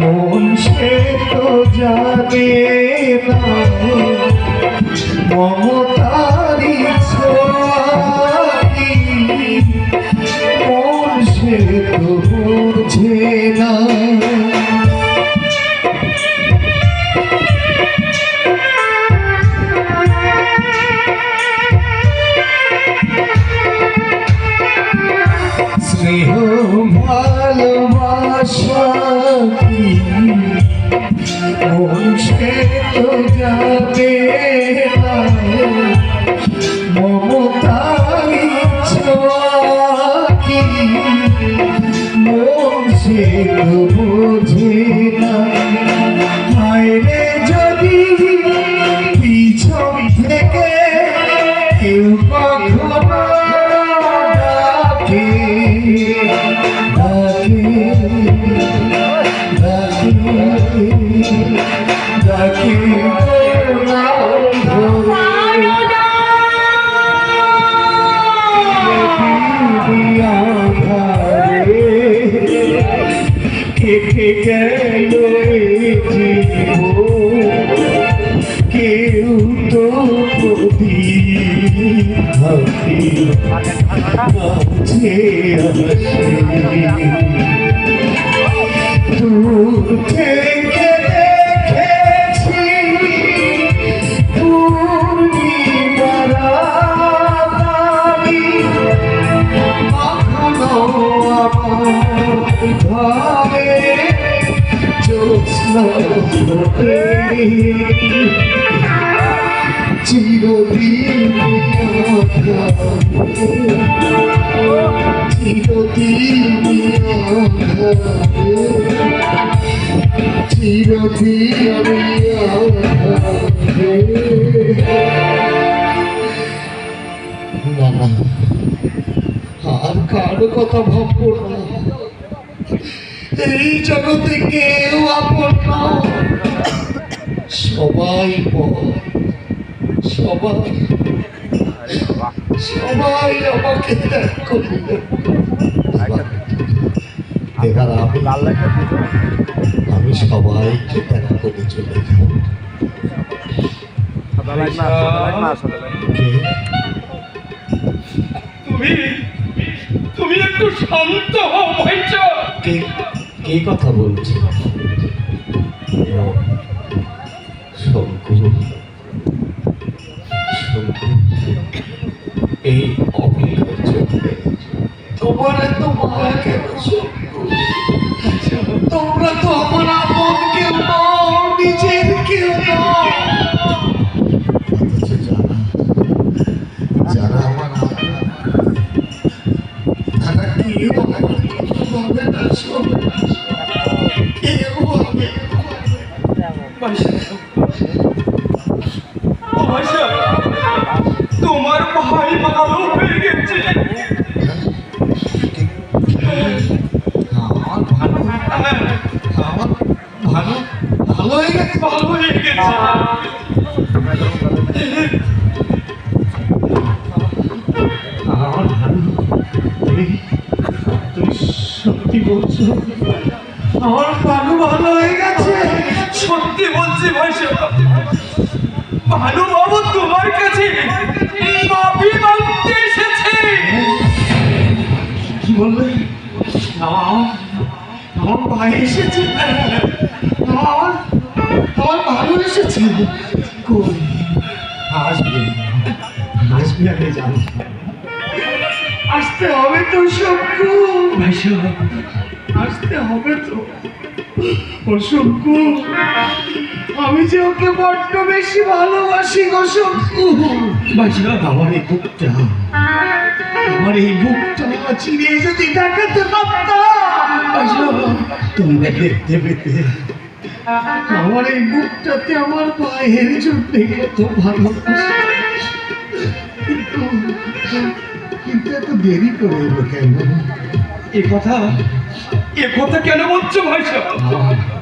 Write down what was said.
মন সে তো জানে না। মমতারি ছোঁয়া মন সে তো বোঝে না। স্নেহ ভালোবাসা সে তো যাবে মমতারি ছোঁয়া কি মন সে তো বোঝে না। হায়রে যদি পিছন থেকে কেউ কখনো ডাকে কেউ তো দূর থেকে চিরদিন আর কারও কথা ভাববো না। এই জগতে কেউ আপন সবাই সবাই। সবাই আমাকে ত্যাগ করবে। আমি সবাইকে ত্যাগ করে চলে যাব। তুমি তুমি একটু শান্ত হও ভাইচা কে কথা বলছে? এই জন্য তোমার এত মায়া কেন তোমরা তো আমার আপন ভালো সত্যি বলছো আমার ভালো ভালো হয়ে গেছে সত্যি বলছি ভাইসা ভালো বাবু তোমার কাছে মাফি মাগতে এসেছে কি বললে আমার ভাই এসেছে আমার ভালো এসেছে আসবে। আসবে আমি জানি। আসতে হবে তো শঙ্কু আসতে হবে তো। অশঙ্কু আমি যে ওকে বড্ড বেশি ভালোবাসি গো শঙ্কু ভাইসা আমার এই বুকটা আমার এই বুকটা চিনিয়ে যদি দেখাতে পারতাম। তুমি দেখতে পেতে। আমার এই বুকটাতে আমার পায়ের জন্য কত ভালো কিন্তু কিন্তু এত দেরি করে এলো কেন? এ কথা এ কথা কেন বলছো ভাই ভাইসা